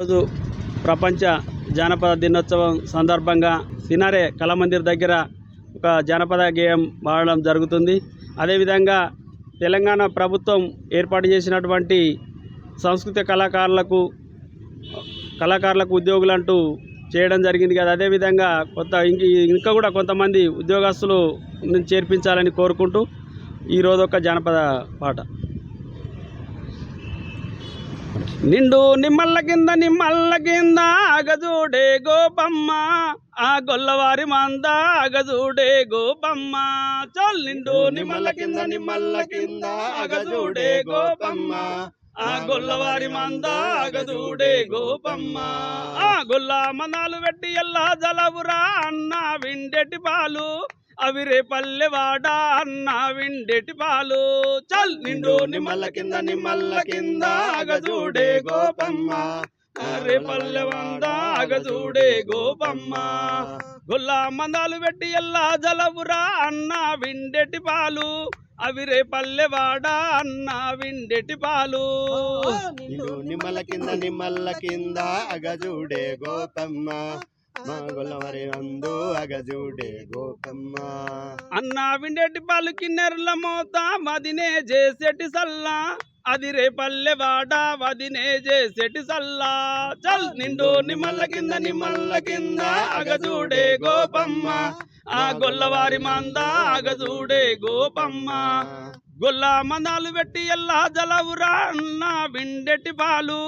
రోజు ప్రపంచ జానపద దినోత్సవం సందర్భంగా సినారే కళామందిర్ దగ్గర ఒక జానపద గేయం పాడడం జరుగుతుంది. అదేవిధంగా తెలంగాణ ప్రభుత్వం ఏర్పాటు చేసినటువంటి సంస్కృతి కళాకారులకు కళాకారులకు ఉద్యోగులంటూ చేయడం జరిగింది కదా. అదేవిధంగా కొత్త ఇంకా కూడా కొంతమంది ఉద్యోగస్తులు చేర్పించాలని కోరుకుంటూ ఈరోజు ఒక జానపద పాట. నిండు నిమ్మల్ల కింద నిమ్మల్ల కింద ఆగజూడే గోపమ్మ. ఆ గొల్లవారి మంద ఆగజూడే గోపమ్మ. చల్ నిండు నిమ్మల్ల కింద నిమ్మల్ల కింద ఆగజూడే గోపమ్మ. ఆ గొల్లవారి మంద ఆగజూడే గోపమ్మ. ఆ గొల్ల మనాలు పెట్టి ఎల్లా జలవురా అన్న విండెటి పాలు. అవి రేపల్లెవాడ అన్న విండెటి పాలు. చల్ నిండు నిమ్మల కింద నిమ్మల్ల కింద అగజూడే గోపమ్మ. రేపల్లె వంద అగజూడే గోపమ్మ. గుల్లా మందాలు పెట్టి ఎల్లా జలవురా అన్న విండెటి పాలు. అవిరే పల్లెవాడ అన్న విండెటి పాలు. నిండు నిమ్మల కింద నిమ్మల కింద అగజూడే గోపమ్మ. మా గొల్లవరి అందు అగజూడే గోపమ్మ అన్న విండెటి పాలు కిన్నెరల మోత వదినే చేసేటి సల్లా. అది రేపల్లె వాడ వదినే చేసేటి సల్లా. చల్ నిండు నిమ్మల్ల కింద నిమ్మల్ల కింద అగజూడే గోపమ్మ. ఆ గొల్లవారి మంద అగజూడే గోపమ్మ. గొల్ల మందాలు పెట్టి ఎల్లా జలవురా అన్న విండెటి పాలు.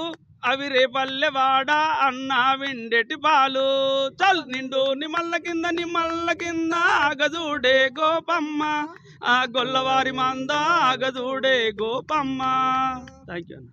అవి రేపల్లె వాడ అన్న వెండెటి పాలు. చల్ నిండు నిమల్ల కింద నిమల్ల కింద ఆగదూడే గోపమ్మ. ఆ గొల్లవారి మంద ఆగదూడే గోపమ్మ. థ్యాంక్ యూ అన్న.